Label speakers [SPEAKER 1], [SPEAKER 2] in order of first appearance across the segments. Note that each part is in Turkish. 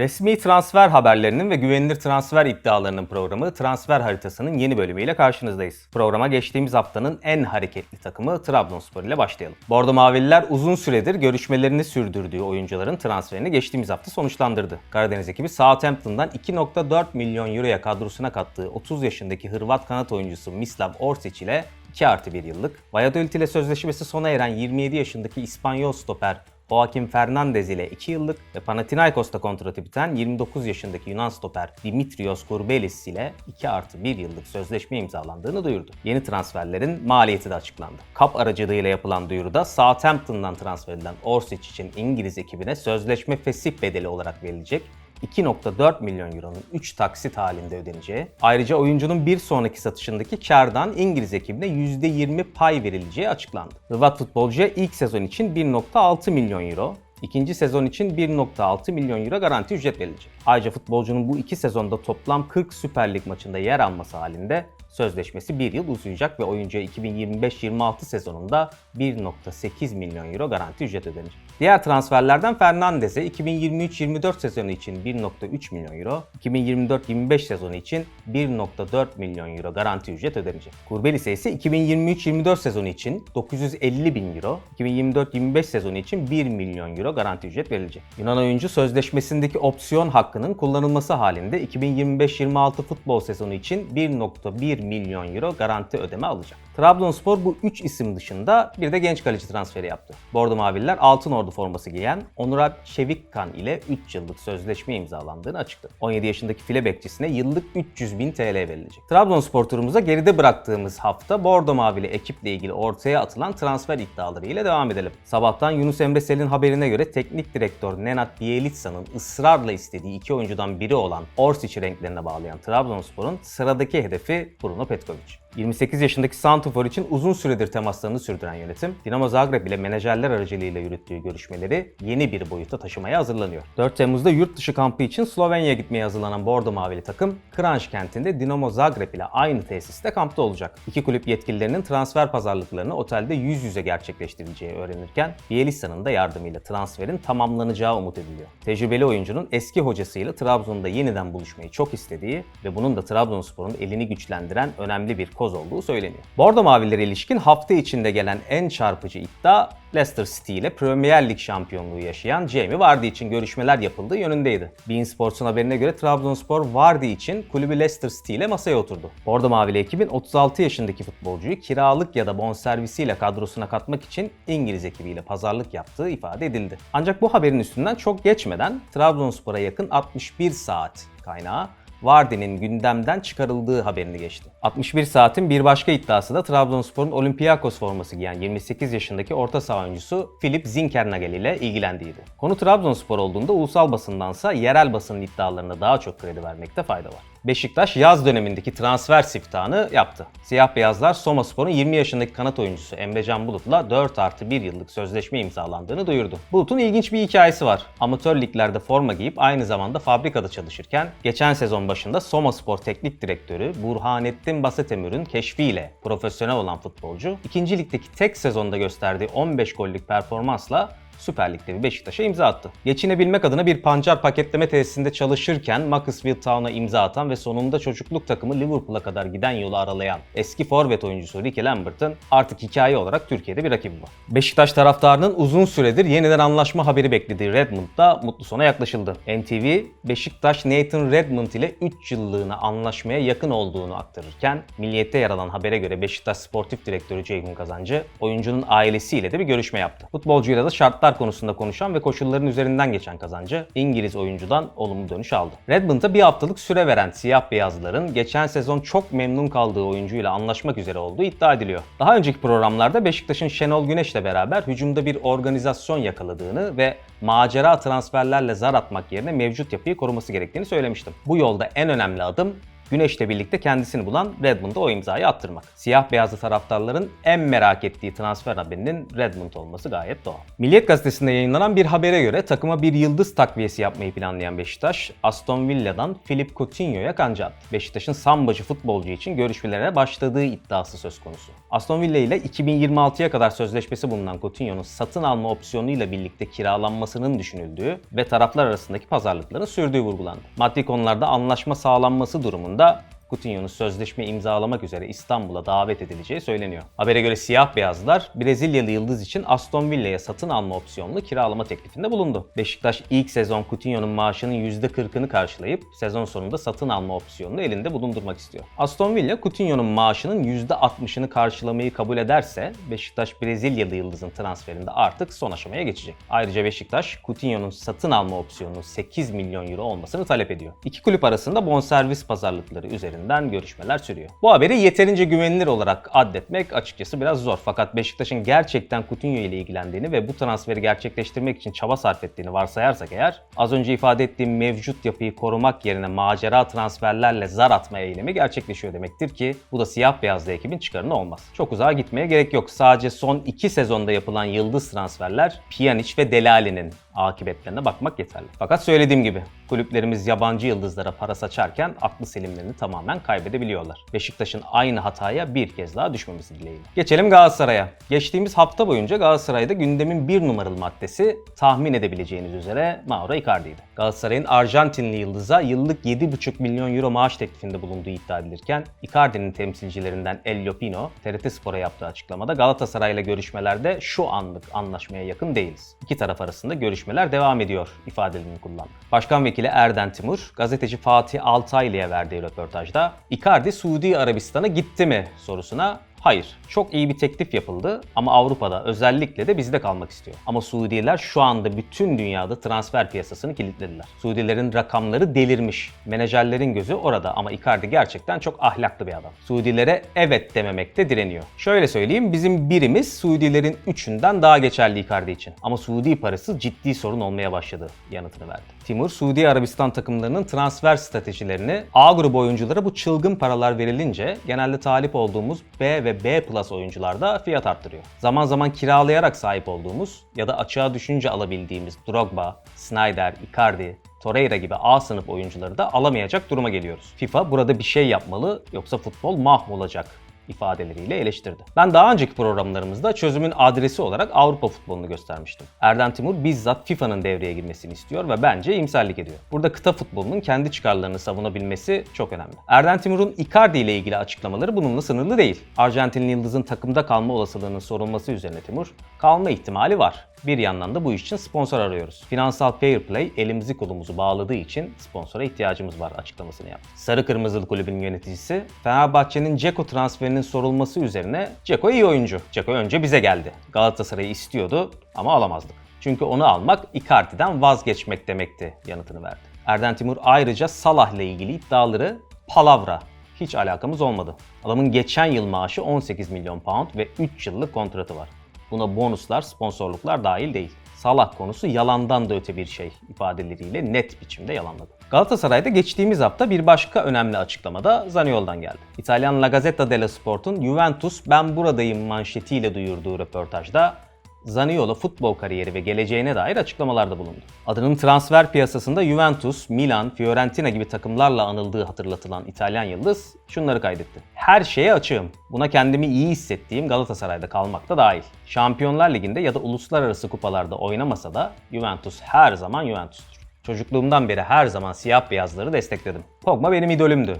[SPEAKER 1] Resmi transfer haberlerinin ve güvenilir transfer iddialarının programı Transfer Haritası'nın yeni bölümüyle karşınızdayız. Programa geçtiğimiz haftanın en hareketli takımı Trabzonspor ile başlayalım. Bordo Mavililer uzun süredir görüşmelerini sürdürdüğü oyuncuların transferini geçtiğimiz hafta sonuçlandırdı. Karadeniz ekibi Southampton'dan 2.4 milyon euroya kadrosuna kattığı 30 yaşındaki Hırvat kanat oyuncusu Mislav Orsic ile 2 artı 1 yıllık, Valladolid ile sözleşmesi sona eren 27 yaşındaki İspanyol stoper Joaquim Fernandez ile 2 yıllık ve Panathinaikos'ta kontratı biten 29 yaşındaki Yunan stoper Dimitrios Kurbelis ile 2 artı 1 yıllık sözleşme imzalandığını duyurdu. Yeni transferlerin maliyeti de açıklandı. Kap aracılığıyla yapılan duyuruda Southampton'dan transfer edilen Orsic için İngiliz ekibine sözleşme fesih bedeli olarak verilecek 2.4 milyon euronun 3 taksit halinde ödeneceği, ayrıca oyuncunun bir sonraki satışındaki kardan İngiliz ekibine %20 pay verileceği açıklandı. Hırvat futbolcuya ilk sezon için 1.6 milyon euro, ikinci sezon için 1.6 milyon euro garanti ücret verilecek. Ayrıca futbolcunun bu iki sezonda toplam 40 Süper Lig maçında yer alması halinde sözleşmesi 1 yıl uzayacak ve oyuncuya 2025-26 sezonunda 1.8 milyon euro garanti ücret ödenecek. Diğer transferlerden Fernandez'e 2023-24 sezonu için 1.3 milyon euro, 2024-25 sezonu için 1.4 milyon euro garanti ücret ödenecek. Kurbelis'e ise 2023-24 sezonu için 950 bin euro, 2024-25 sezonu için 1 milyon euro garanti ücret verilecek. Yunan oyuncu sözleşmesindeki opsiyon hakkının kullanılması halinde 2025-26 futbol sezonu için 1.1 milyon euro garanti ödeme alacak. Trabzonspor bu 3 isim dışında bir de genç kaleci transferi yaptı. Bordo Mavililer Altın Ordu forması giyen Onuralp Çevikkan ile 3 yıllık sözleşme imzalandığını açıkladı. 17 yaşındaki file bekçisine yıllık 300 bin TL verilecek. Trabzonspor turumuza geride bıraktığımız hafta Bordo Mavili ekiple ilgili ortaya atılan transfer iddiaları ile devam edelim. Sabahtan Yunus Emre Sel'in haberine göre teknik direktör Nenad Bielitsa'nın ısrarla istediği iki oyuncudan biri olan Orsic renklerine bağlayan Trabzonspor'un sıradaki hedefi Bruno Petkovic. 28 yaşındaki Santifor için uzun süredir temaslarını sürdüren yönetim, Dinamo Zagreb ile menajerler aracılığıyla yürüttüğü görüşmeleri yeni bir boyuta taşımaya hazırlanıyor. 4 Temmuz'da yurt dışı kampı için Slovenya'ya gitmeye hazırlanan Bordo Mavili takım, Kranj kentinde Dinamo Zagreb ile aynı tesiste kampta olacak. İki kulüp yetkililerinin transfer pazarlıklarını otelde yüz yüze gerçekleştirileceği öğrenirken, Bielitsa'nın da yardımıyla transferin tamamlanacağı umut ediliyor. Tecrübeli oyuncunun eski hocasıyla Trabzon'da yeniden buluşmayı çok istediği ve bunun da Trabzonspor'un elini güçlendiren önemli bir koz olduğu söyleniyor. Bordo Mavilere ilişkin hafta içinde gelen en çarpıcı iddia Leicester City ile Premier Lig şampiyonluğu yaşayan Jamie Vardy için görüşmeler yapıldığı yönündeydi. Bein Sports'un haberine göre Trabzonspor Vardy için kulübü Leicester City ile masaya oturdu. Bordo Mavili ekibin 36 yaşındaki futbolcuyu kiralık ya da bonservisiyle kadrosuna katmak için İngiliz ekibiyle pazarlık yaptığı ifade edildi. Ancak bu haberin üstünden çok geçmeden Trabzonspor'a yakın 61 saat kaynağı Vardy'nin gündemden çıkarıldığı haberini geçti. 61 saatin bir başka iddiası da Trabzonspor'un Olympiakos forması giyen 28 yaşındaki orta saha oyuncusu Filip Zinkernagel ile ilgilendiğiydi. Konu Trabzonspor olduğunda ulusal basındansa yerel basının iddialarına daha çok kredi vermekte fayda var. Beşiktaş yaz dönemindeki transfer siftahını yaptı. Siyah beyazlar Soma Spor'un 20 yaşındaki kanat oyuncusu Emrecan Bulut'la 4 artı 1 yıllık sözleşme imzalandığını duyurdu. Bulut'un ilginç bir hikayesi var. Amatör liglerde forma giyip aynı zamanda fabrikada çalışırken geçen sezon başında Soma Spor Teknik Direktörü Burhanettin Basetemür'ün keşfiyle profesyonel olan futbolcu, ikinci ligdeki tek sezonda gösterdiği 15 gollük performansla Süper Lig'de bir Beşiktaş'a imza attı. Geçinebilmek adına bir pancar paketleme tesisinde çalışırken Macclesfield Town'a imza atan ve sonunda çocukluk takımı Liverpool'a kadar giden yolu aralayan eski forvet oyuncusu Ricky Lambert'ın artık hikaye olarak Türkiye'de bir rakibi var. Beşiktaş taraftarının uzun süredir yeniden anlaşma haberi beklediği Redmond'da mutlu sona yaklaşıldı. NTV, Beşiktaş Nathan Redmond ile 3 yıllığına anlaşmaya yakın olduğunu aktarırken Milliyet'te yer alan habere göre Beşiktaş Sportif Direktörü Ceyhun Kazancı oyuncunun ailesiyle de bir görüşme yaptı. Futbolcuyla da şartlar konusunda konuşan ve koşulların üzerinden geçen kazancı İngiliz oyuncudan olumlu dönüş aldı. Redmond'a bir haftalık süre veren siyah beyazlıların geçen sezon çok memnun kaldığı oyuncuyla anlaşmak üzere olduğu iddia ediliyor. Daha önceki programlarda Beşiktaş'ın Şenol Güneş'le beraber hücumda bir organizasyon yakaladığını ve macera transferlerle zar atmak yerine mevcut yapıyı koruması gerektiğini söylemiştim. Bu yolda en önemli adım Güneş'le birlikte kendisini bulan Redmond'a o imzayı attırmak. Siyah beyazlı taraftarların en merak ettiği transfer haberinin Redmond olması gayet doğal. Milliyet Gazetesi'nde yayınlanan bir habere göre takıma bir yıldız takviyesi yapmayı planlayan Beşiktaş, Aston Villa'dan Philip Coutinho'ya kanca attı. Beşiktaş'ın sambacı futbolcu için görüşmelere başladığı iddiası söz konusu. Aston Villa ile 2026'ya kadar sözleşmesi bulunan Coutinho'nun satın alma opsiyonuyla birlikte kiralanmasının düşünüldüğü ve taraflar arasındaki pazarlıkların sürdüğü vurgulandı. Maddi konularda anlaşma sağlanması durumunda だ。Coutinho'nun sözleşme imzalamak üzere İstanbul'a davet edileceği söyleniyor. Habere göre siyah beyazlar Brezilyalı yıldız için Aston Villa'ya satın alma opsiyonlu kiralama teklifinde bulundu. Beşiktaş ilk sezon Coutinho'nun maaşının %40'ını karşılayıp sezon sonunda satın alma opsiyonunu elinde bulundurmak istiyor. Aston Villa Coutinho'nun maaşının %60'ını karşılamayı kabul ederse Beşiktaş Brezilyalı yıldızın transferinde artık son aşamaya geçecek. Ayrıca Beşiktaş Coutinho'nun satın alma opsiyonunun 8 milyon euro olmasını talep ediyor. İki kulüp arasında bonservis pazarlıkları üzerinde üzerinden görüşmeler sürüyor. Bu haberi yeterince güvenilir olarak addetmek açıkçası biraz zor. Fakat Beşiktaş'ın gerçekten Coutinho ile ilgilendiğini ve bu transferi gerçekleştirmek için çaba sarf ettiğini varsayarsak eğer, az önce ifade ettiğim mevcut yapıyı korumak yerine macera transferlerle zar atma eylemi gerçekleşiyor demektir ki bu da siyah beyazlı ekibin çıkarına olmaz. Çok uzağa gitmeye gerek yok. Sadece son iki sezonda yapılan yıldız transferler Pjanic ve Delali'nin akıbetlerine bakmak yeterli. Fakat söylediğim gibi kulüplerimiz yabancı yıldızlara para saçarken aklı selimlerini tamamen kaybedebiliyorlar. Beşiktaş'ın aynı hataya bir kez daha düşmemesi dileğiyle. Geçelim Galatasaray'a. Geçtiğimiz hafta boyunca Galatasaray'da gündemin bir numaralı maddesi tahmin edebileceğiniz üzere Mauro Icardi'ydi. Galatasaray'ın Arjantinli yıldıza yıllık 7,5 milyon euro maaş teklifinde bulunduğu iddia edilirken Icardi'nin temsilcilerinden Elio Pino TRT Spor'a yaptığı açıklamada Galatasaray'la görüşmelerde şu anlık anlaşmaya yakın değiliz. İki taraf arasında görüşmeler devam ediyor ifadelerini kullandı. Başkan Vekili Erden Timur, gazeteci Fatih Altaylı'ya verdiği röportajda Icardi Suudi Arabistan'a gitti mi sorusuna Hayır. Çok iyi bir teklif yapıldı ama Avrupa'da özellikle de bizde kalmak istiyor. Ama Suudiler şu anda bütün dünyada transfer piyasasını kilitlediler. Suudilerin rakamları delirmiş. Menajerlerin gözü orada ama Icardi gerçekten çok ahlaklı bir adam. Suudilere evet dememekte direniyor. Şöyle söyleyeyim bizim birimiz Suudilerin üçünden daha geçerli Icardi için. Ama Suudi parası ciddi sorun olmaya başladı yanıtını verdi. Timur, Suudi Arabistan takımlarının transfer stratejilerini A grubu oyunculara bu çılgın paralar verilince genelde talip olduğumuz B ve B plus oyuncularda fiyat arttırıyor. Zaman zaman kiralayarak sahip olduğumuz ya da açığa düşünce alabildiğimiz Drogba, Snyder, Icardi, Torreira gibi A sınıf oyuncuları da alamayacak duruma geliyoruz. FIFA burada bir şey yapmalı yoksa futbol mahvolacak ifadeleriyle eleştirdi. Ben daha önceki programlarımızda çözümün adresi olarak Avrupa futbolunu göstermiştim. Erden Timur bizzat FIFA'nın devreye girmesini istiyor ve bence imsallik ediyor. Burada kıta futbolunun kendi çıkarlarını savunabilmesi çok önemli. Erden Timur'un Icardi ile ilgili açıklamaları bununla sınırlı değil. Arjantinli Yıldız'ın takımda kalma olasılığının sorulması üzerine Timur, kalma ihtimali var. Bir yandan da bu iş için sponsor arıyoruz. Finansal fair play elimizi kolumuzu bağladığı için sponsora ihtiyacımız var açıklamasını yaptı. Sarı Kırmızılı Kulübün yöneticisi Fenerbahçe'nin Ceko transferinin sorulması üzerine Ceko iyi oyuncu. Ceko önce bize geldi. Galatasaray'ı istiyordu ama alamazdık. Çünkü onu almak Icardi'den vazgeçmek demekti yanıtını verdi. Erden Timur ayrıca Salah ile ilgili iddiaları palavra hiç alakamız olmadı. Adamın geçen yıl maaşı 18 milyon pound ve 3 yıllık kontratı var. Buna bonuslar, sponsorluklar dahil değil. Salah konusu yalandan da öte bir şey ifadeleriyle net biçimde yalanladı. Galatasaray'da geçtiğimiz hafta bir başka önemli açıklamada Zaniolo'dan geldi. İtalyan La Gazzetta dello Sport'un Juventus ben buradayım manşetiyle duyurduğu röportajda Zaniolo futbol kariyeri ve geleceğine dair açıklamalarda bulundu. Adının transfer piyasasında Juventus, Milan, Fiorentina gibi takımlarla anıldığı hatırlatılan İtalyan yıldız şunları kaydetti. Her şeye açığım. Buna kendimi iyi hissettiğim Galatasaray'da kalmak da dahil. Şampiyonlar Ligi'nde ya da uluslararası kupalarda oynamasa da Juventus her zaman Juventus'tur. Çocukluğumdan beri her zaman siyah beyazları destekledim. Pogba benim idolümdü.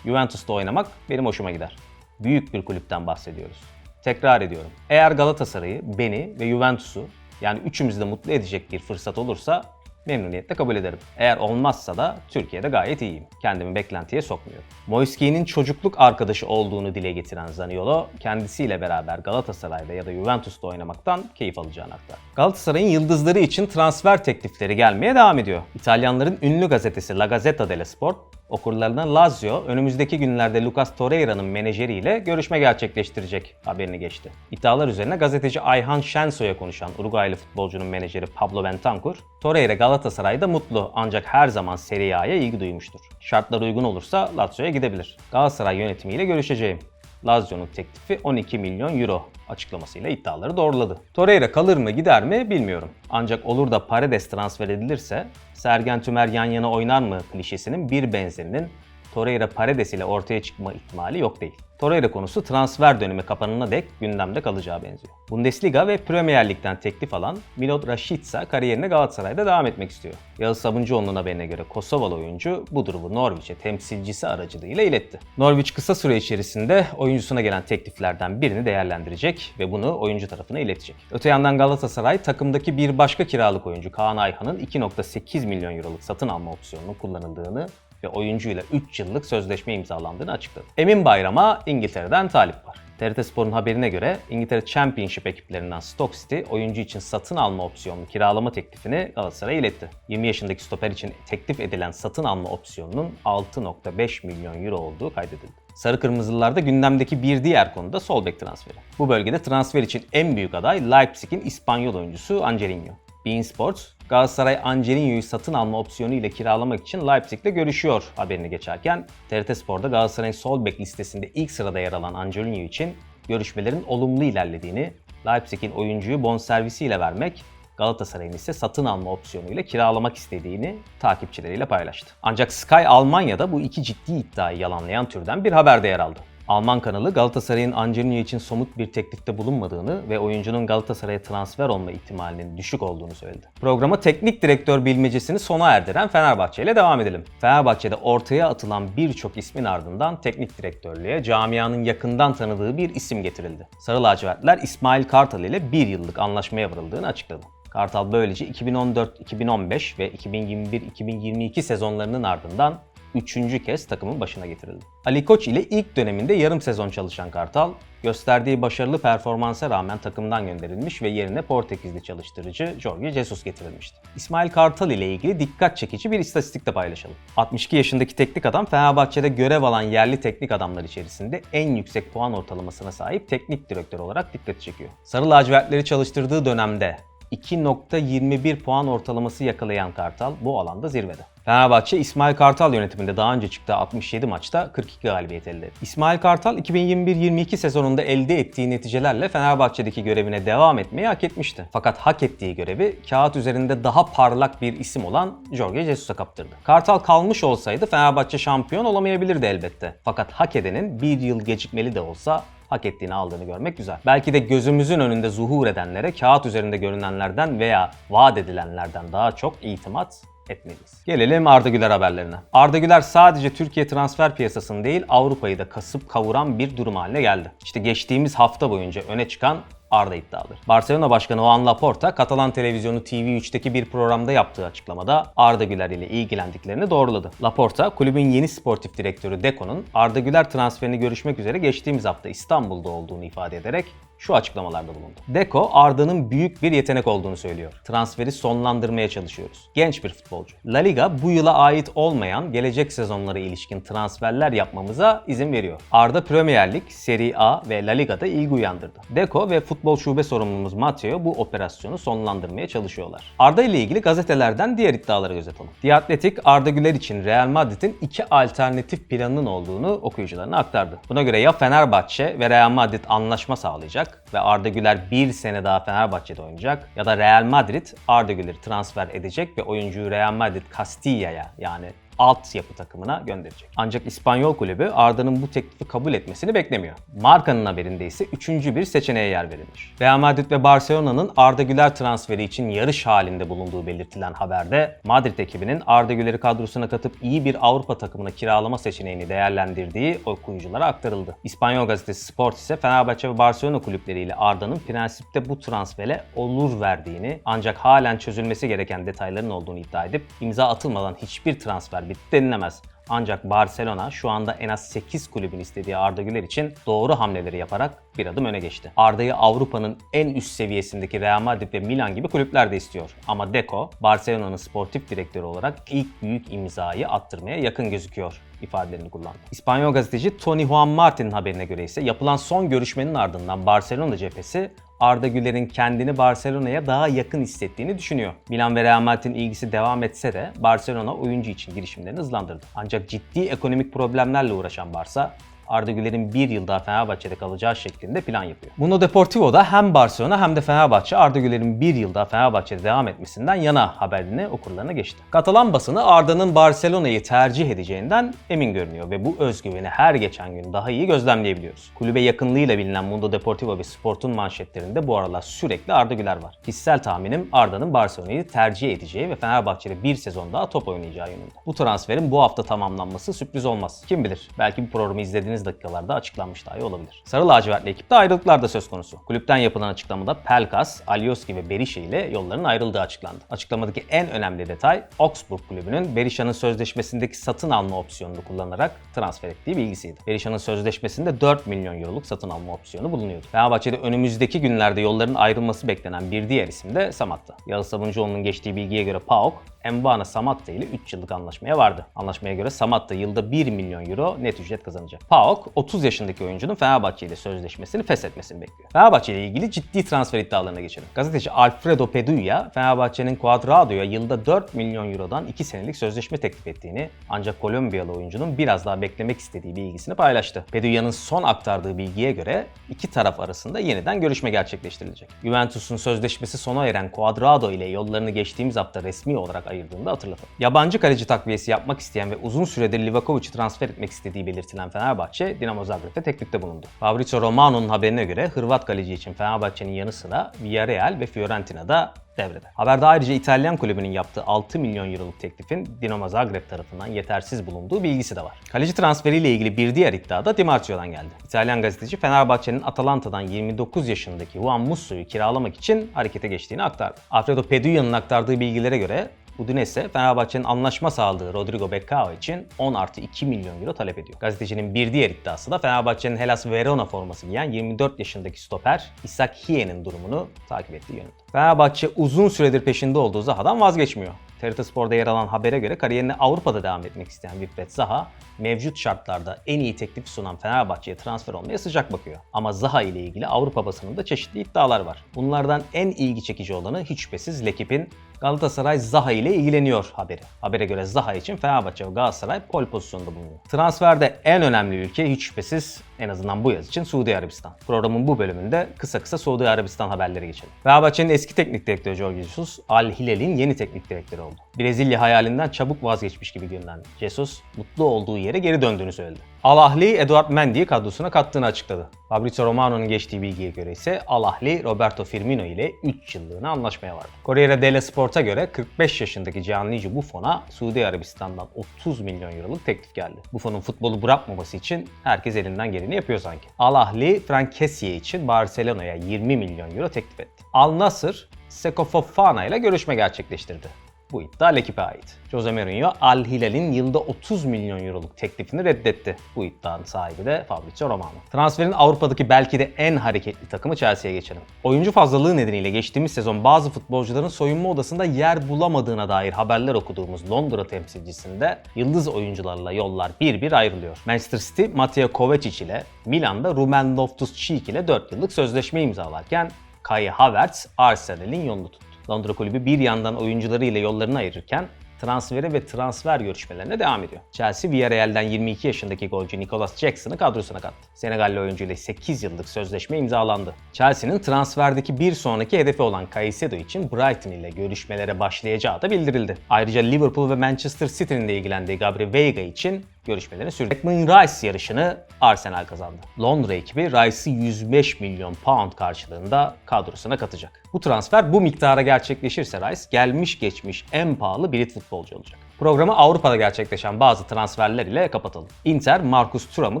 [SPEAKER 1] Juventus'ta oynamak benim hoşuma gider. Büyük bir kulüpten bahsediyoruz. Tekrar ediyorum. Eğer Galatasaray'ı, beni ve Juventus'u yani üçümüzü de mutlu edecek bir fırsat olursa memnuniyetle kabul ederim. Eğer olmazsa da Türkiye'de gayet iyiyim. Kendimi beklentiye sokmuyorum. Moiski'nin çocukluk arkadaşı olduğunu dile getiren Zaniolo, kendisiyle beraber Galatasaray'da ya da Juventus'ta oynamaktan keyif alacağını aktar. Galatasaray'ın yıldızları için transfer teklifleri gelmeye devam ediyor. İtalyanların ünlü gazetesi La Gazzetta dello Sport, Okurlarına Lazio önümüzdeki günlerde Lucas Torreira'nın menajeriyle görüşme gerçekleştirecek haberini geçti. İddialar üzerine gazeteci Ayhan Şensoy'a konuşan Uruguaylı futbolcunun menajeri Pablo Bentancur, Torreira Galatasaray'da mutlu ancak her zaman Serie A'ya ilgi duymuştur. Şartlar uygun olursa Lazio'ya gidebilir. Galatasaray yönetimiyle görüşeceğim. Lazio'nun teklifi 12 milyon euro açıklamasıyla iddiaları doğruladı. Torreira kalır mı gider mi bilmiyorum. Ancak olur da Paredes transfer edilirse Sergen Tümer yan yana oynar mı klişesinin bir benzerinin Torreira Paredes ile ortaya çıkma ihtimali yok değil. Torreira konusu transfer dönemi kapanana dek gündemde kalacağı benziyor. Bundesliga ve Premier Lig'den teklif alan Milot Rashica kariyerine Galatasaray'da devam etmek istiyor. Yağız Sabuncuoğlu'nun haberine göre Kosovalı oyuncu bu durumu Norwich'e temsilcisi aracılığıyla iletti. Norwich kısa süre içerisinde oyuncusuna gelen tekliflerden birini değerlendirecek ve bunu oyuncu tarafına iletecek. Öte yandan Galatasaray takımdaki bir başka kiralık oyuncu Kaan Ayhan'ın 2.8 milyon euroluk satın alma opsiyonunun kullanıldığını ve oyuncuyla 3 yıllık sözleşme imzalandığını açıkladı. Emin Bayram'a İngiltere'den talip var. TRT Spor'un haberine göre İngiltere Championship ekiplerinden Stoke City oyuncu için satın alma opsiyonlu kiralama teklifini Galatasaray'a iletti. 20 yaşındaki stoper için teklif edilen satın alma opsiyonunun 6.5 milyon euro olduğu kaydedildi. Sarı Kırmızılılarda gündemdeki bir diğer konu da sol bek transferi. Bu bölgede transfer için en büyük aday Leipzig'in İspanyol oyuncusu Angelino. Bein Sports, Galatasaray Angelino'yu satın alma opsiyonu ile kiralamak için Leipzig'le görüşüyor haberini geçerken TRT Spor'da Galatasaray'ın sol bek listesinde ilk sırada yer alan Angelino için görüşmelerin olumlu ilerlediğini, Leipzig'in oyuncuyu bonservisiyle vermek, Galatasaray'ın ise satın alma opsiyonuyla kiralamak istediğini takipçileriyle paylaştı. Ancak Sky Almanya'da bu iki ciddi iddiayı yalanlayan türden bir haberde yer aldı. Alman kanalı Galatasaray'ın Angelino için somut bir teklifte bulunmadığını ve oyuncunun Galatasaray'a transfer olma ihtimalinin düşük olduğunu söyledi. Programa teknik direktör bilmecesini sona erdiren Fenerbahçe ile devam edelim. Fenerbahçe'de ortaya atılan birçok ismin ardından teknik direktörlüğe camianın yakından tanıdığı bir isim getirildi. Sarı lacivertler İsmail Kartal ile bir yıllık anlaşmaya varıldığını açıkladı. Kartal böylece 2014-2015 ve 2021-2022 sezonlarının ardından üçüncü kez takımın başına getirildi. Ali Koç ile ilk döneminde yarım sezon çalışan Kartal, gösterdiği başarılı performansa rağmen takımdan gönderilmiş ve yerine Portekizli çalıştırıcı Jorge Jesus getirilmişti. İsmail Kartal ile ilgili dikkat çekici bir istatistik de paylaşalım. 62 yaşındaki teknik adam Fenerbahçe'de görev alan yerli teknik adamlar içerisinde en yüksek puan ortalamasına sahip teknik direktör olarak dikkat çekiyor. Sarı lacivertleri çalıştırdığı dönemde 2.21 puan ortalaması yakalayan Kartal bu alanda zirvede. Fenerbahçe İsmail Kartal yönetiminde daha önce çıktığı 67 maçta 42 galibiyet elde etti. İsmail Kartal 2021-22 sezonunda elde ettiği neticelerle Fenerbahçe'deki görevine devam etmeyi hak etmişti. Fakat hak ettiği görevi kağıt üzerinde daha parlak bir isim olan Jorge Jesus'a kaptırdı. Kartal kalmış olsaydı Fenerbahçe şampiyon olamayabilirdi elbette. Fakat hak edenin bir yıl gecikmeli de olsa hak ettiğini aldığını görmek güzel. Belki de gözümüzün önünde zuhur edenlere kağıt üzerinde görünenlerden veya vaat edilenlerden daha çok itimat etmeliyiz. Gelelim Arda Güler haberlerine. Arda Güler sadece Türkiye transfer piyasasını değil Avrupa'yı da kasıp kavuran bir durum haline geldi. İşte geçtiğimiz hafta boyunca öne çıkan Arda iddiaları. Barcelona Başkanı Juan Laporta, Katalan televizyonu TV3'teki bir programda yaptığı açıklamada Arda Güler ile ilgilendiklerini doğruladı. Laporta, kulübün yeni sportif direktörü Deco'nun Arda Güler transferini görüşmek üzere geçtiğimiz hafta İstanbul'da olduğunu ifade ederek şu açıklamalarda bulundu. Deco, Arda'nın büyük bir yetenek olduğunu söylüyor. Transferi sonlandırmaya çalışıyoruz. Genç bir futbolcu. La Liga bu yıla ait olmayan gelecek sezonlara ilişkin transferler yapmamıza izin veriyor. Arda Premier Lig, Serie A ve La Liga'da ilgi uyandırdı. Deco ve futbol şube sorumlumuz Matteo bu operasyonu sonlandırmaya çalışıyorlar. Arda ile ilgili gazetelerden diğer iddialara göz atalım. The Athletic, Arda Güler için Real Madrid'in iki alternatif planının olduğunu okuyucularına aktardı. Buna göre ya Fenerbahçe ve Real Madrid anlaşma sağlayacak ve Arda Güler bir sene daha Fenerbahçe'de oynayacak ya da Real Madrid Arda Güler'i transfer edecek ve oyuncuyu Real Madrid Castilla'ya yani altyapı takımına gönderecek. Ancak İspanyol kulübü Arda'nın bu teklifi kabul etmesini beklemiyor. Marka'nın haberinde ise üçüncü bir seçeneğe yer verilmiş. Real Madrid ve Barcelona'nın Arda Güler transferi için yarış halinde bulunduğu belirtilen haberde Madrid ekibinin Arda Güler'i kadrosuna katıp iyi bir Avrupa takımına kiralama seçeneğini değerlendirdiği okuyuculara aktarıldı. İspanyol gazetesi Sport ise Fenerbahçe ve Barcelona kulüpleriyle Arda'nın prensipte bu transfere olur verdiğini ancak halen çözülmesi gereken detayların olduğunu iddia edip imza atılmadan hiçbir transfer bitti denilemez. Ancak Barcelona şu anda en az 8 kulübün istediği Arda Güler için doğru hamleleri yaparak bir adım öne geçti. Arda'yı Avrupa'nın en üst seviyesindeki Real Madrid ve Milan gibi kulüpler de istiyor. Ama Deco, Barcelona'nın sportif direktörü olarak ilk büyük imzayı attırmaya yakın gözüküyor ifadelerini kullandı. İspanyol gazeteci Tony Juan Martin'in haberine göre ise yapılan son görüşmenin ardından Barcelona cephesi Arda Güler'in kendini Barcelona'ya daha yakın hissettiğini düşünüyor. Milan ve Real Madrid'in ilgisi devam etse de Barcelona oyuncu için girişimlerini hızlandırdı. Ancak ciddi ekonomik problemlerle uğraşan Barça, Arda Güler'in bir yıl daha Fenerbahçe'de kalacağı şeklinde plan yapıyor. Mundo Deportivo'da hem Barcelona hem de Fenerbahçe Arda Güler'in bir yıl daha Fenerbahçe'de devam etmesinden yana haberini okurlarına geçti. Katalan basını Arda'nın Barcelona'yı tercih edeceğinden emin görünüyor ve bu özgüveni her geçen gün daha iyi gözlemleyebiliyoruz. Kulübe yakınlığıyla bilinen Mundo Deportivo ve Sport'un manşetlerinde bu aralar sürekli Arda Güler var. Kişisel tahminim Arda'nın Barcelona'yı tercih edeceği ve Fenerbahçe'de bir sezon daha top oynayacağı yönünde. Bu transferin bu hafta tamamlanması sürpriz olmaz. Kim bilir belki bu programı izlediğiniz dakikalarda açıklanmış dahi olabilir. Sarı lacivertli ekipte ayrılıklar da söz konusu. Kulüpten yapılan açıklamada Pelkas, Alioski ve Berisha ile yolların ayrıldığı açıklandı. Açıklamadaki en önemli detay Augsburg kulübünün Berisha'nın sözleşmesindeki satın alma opsiyonunu kullanarak transfer ettiği bilgisiydi. Berisha'nın sözleşmesinde 4 milyon euroluk satın alma opsiyonu bulunuyordu. Fenerbahçe'de önümüzdeki günlerde yolların ayrılması beklenen bir diğer isim de Samatta. Yağız Sabuncuoğlu'nun geçtiği bilgiye göre PAOK, Mbana Samatta ile 3 yıllık anlaşmaya vardı. Anlaşmaya göre Samatta yılda 1 milyon euro net ücret kazanacak. PAOK 30 yaşındaki oyuncunun Fenerbahçe ile sözleşmesini feshetmesini bekliyor. Fenerbahçe ile ilgili ciddi transfer iddialarına geçelim. Gazeteci Alfredo Peduya, Fenerbahçe'nin Cuadrado'ya yılda 4 milyon eurodan 2 senelik sözleşme teklif ettiğini ancak Kolombiyalı oyuncunun biraz daha beklemek istediği bilgisini paylaştı. Peduya'nın son aktardığı bilgiye göre iki taraf arasında yeniden görüşme gerçekleştirilecek. Juventus'un sözleşmesi sona eren Cuadrado ile yollarını geçtiğimiz hafta resmi olarak ayırdığında hatırlatalım. Yabancı kaleci takviyesi yapmak isteyen ve uzun süredir Livakovic'i transfer etmek istediği belirtilen Fenerbahçe, Dinamo Zagreb'e teklifte bulundu. Fabrizio Romano'nun haberine göre Hırvat kaleci için Fenerbahçe'nin yanı sıra Villarreal ve Fiorentina'da devrede. Haberde ayrıca İtalyan kulübünün yaptığı 6 milyon euroluk teklifin Dinamo Zagreb tarafından yetersiz bulunduğu bilgisi de var. Kaleci transferiyle ilgili bir diğer iddia da Di Marzio'dan geldi. İtalyan gazeteci Fenerbahçe'nin Atalanta'dan 29 yaşındaki Juan Musso'yu kiralamak için harekete geçtiğini aktardı. Alfredo Peduya'nın aktardığı bilgilere göre Udinese, Fenerbahçe'nin anlaşma sağladığı Rodrigo Beccao için 10 artı 2 milyon euro talep ediyor. Gazetecinin bir diğer iddiası da Fenerbahçe'nin Hellas Verona forması giyen 24 yaşındaki stoper Isak Hie'nin durumunu takip ettiği yönünde. Fenerbahçe uzun süredir peşinde olduğu Zaha'dan vazgeçmiyor. TRT Spor'da yer alan habere göre kariyerine Avrupa'da devam etmek isteyen Wilfred Zaha, mevcut şartlarda en iyi teklifi sunan Fenerbahçe'ye transfer olmaya sıcak bakıyor. Ama Zaha ile ilgili Avrupa basınında çeşitli iddialar var. Bunlardan en ilgi çekici olanı hiç şüphesiz Lekip'in Galatasaray Zaha ile ilgileniyor haberi. Habere göre Zaha için Fenerbahçe ve Galatasaray pol pozisyonunda bulunuyor. Transferde en önemli ülke hiç şüphesiz en azından bu yaz için Suudi Arabistan. Programın bu bölümünde kısa kısa Suudi Arabistan haberleri geçelim. Fenerbahçe'nin eski teknik direktörü Jorge Jesus, Al Hilal'in yeni teknik direktörü oldu. Brezilya hayalinden çabuk vazgeçmiş gibi görünen Jesus, mutlu olduğu yere geri döndüğünü söyledi. Al Ahly, Eduard Mendy'yi kadrosuna kattığını açıkladı. Fabrizio Romano'nun geçtiği bilgiye göre ise Al Ahly, Roberto Firmino ile 3 yıllığına anlaşmaya vardı. Corriere dello Sport'a göre 45 yaşındaki Gianluigi Buffon'a Suudi Arabistan'dan 30 milyon euroluk teklif geldi. Buffon'un futbolu bırakmaması için herkes elinden geleni yapıyor sanki. Al Ahly, Frank Kessie için Barcelona'ya 20 milyon euro teklif etti. Al Nassr, Seko Fofana ile görüşme gerçekleştirdi. Bu iddia ekibe ait. Jose Mourinho Al Hilal'in yılda 30 milyon euroluk teklifini reddetti. Bu iddianın sahibi de Fabrizio Romano. Transferin Avrupa'daki belki de en hareketli takımı Chelsea'ye geçelim. Oyuncu fazlalığı nedeniyle geçtiğimiz sezon bazı futbolcuların soyunma odasında yer bulamadığına dair haberler okuduğumuz Londra temsilcisinde yıldız oyuncularla yollar bir bir ayrılıyor. Manchester City Mateo Kovacic ile Milan'da Rumen Loftus-Cheek ile 4 yıllık sözleşme imzalarken Kai Havertz Arsenal'in yolunu tuttu. Londra kulübü bir yandan oyuncuları ile yollarını ayırırken transferi ve transfer görüşmelerine devam ediyor. Chelsea Villarreal'den 22 yaşındaki golcü Nicolas Jackson'ı kadrosuna kattı. Senegalli oyuncu ile 8 yıllık sözleşme imzalandı. Chelsea'nin transferdeki bir sonraki hedefi olan Caicedo için Brighton ile görüşmelere başlayacağı da bildirildi. Ayrıca Liverpool ve Manchester City'nin de ilgilendiği Gabriel Veiga için görüşmelerini sürdü. Declan Rice yarışını Arsenal kazandı. Londra ekibi Rice'ı 105 milyon pound karşılığında kadrosuna katacak. Bu transfer bu miktara gerçekleşirse Rice gelmiş geçmiş en pahalı Brit futbolcu olacak. Programı Avrupa'da gerçekleşen bazı transferler ile kapatalım. Inter, Marcus Thuram'ı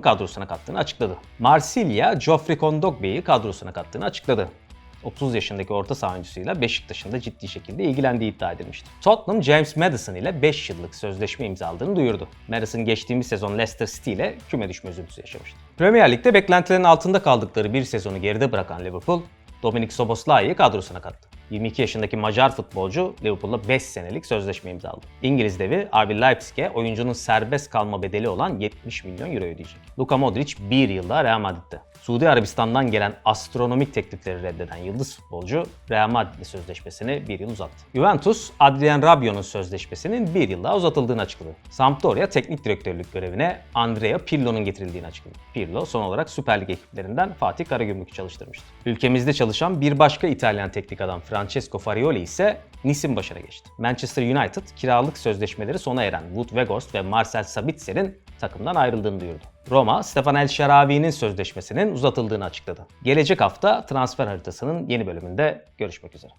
[SPEAKER 1] kadrosuna kattığını açıkladı. Marsilya, Geoffrey Kondogbe'yi kadrosuna kattığını açıkladı. 30 yaşındaki orta saha oyuncusuyla Beşiktaş'ın da ciddi şekilde ilgilendiği iddia edilmişti. Tottenham James Madison ile 5 yıllık sözleşme imzaladığını duyurdu. Madison geçtiğimiz sezon Leicester City ile küme düşme üzüntüsü yaşamıştı. Premier Lig'de beklentilerin altında kaldıkları bir sezonu geride bırakan Liverpool, Dominik Soboslai'yi kadrosuna kattı. 22 yaşındaki Macar futbolcu Liverpool'la 5 senelik sözleşme imzaladı. İngiliz devi RB Leipzig'e oyuncunun serbest kalma bedeli olan 70 milyon euro ödeyecek. Luka Modric 1 yılda Real Madrid'de. Suudi Arabistan'dan gelen astronomik teklifleri reddeden yıldız futbolcu Real Madrid'le sözleşmesini bir yıl uzattı. Juventus, Adrien Rabiot'un sözleşmesinin bir yıl daha uzatıldığını açıkladı. Sampdoria teknik direktörlük görevine Andrea Pirlo'nun getirildiğini açıkladı. Pirlo son olarak Süper Lig ekiplerinden Fatih Karagümrük'ü çalıştırmıştı. Ülkemizde çalışan bir başka İtalyan teknik adam Francesco Farioli ise Nice'in başına geçti. Manchester United kiralık sözleşmeleri sona eren Wout Weghorst ve Marcel Sabitzer'in takımdan ayrıldığını duyurdu. Roma, Stefan El Şarabi'nin sözleşmesinin uzatıldığını açıkladı. Gelecek hafta transfer haritasının yeni bölümünde görüşmek üzere.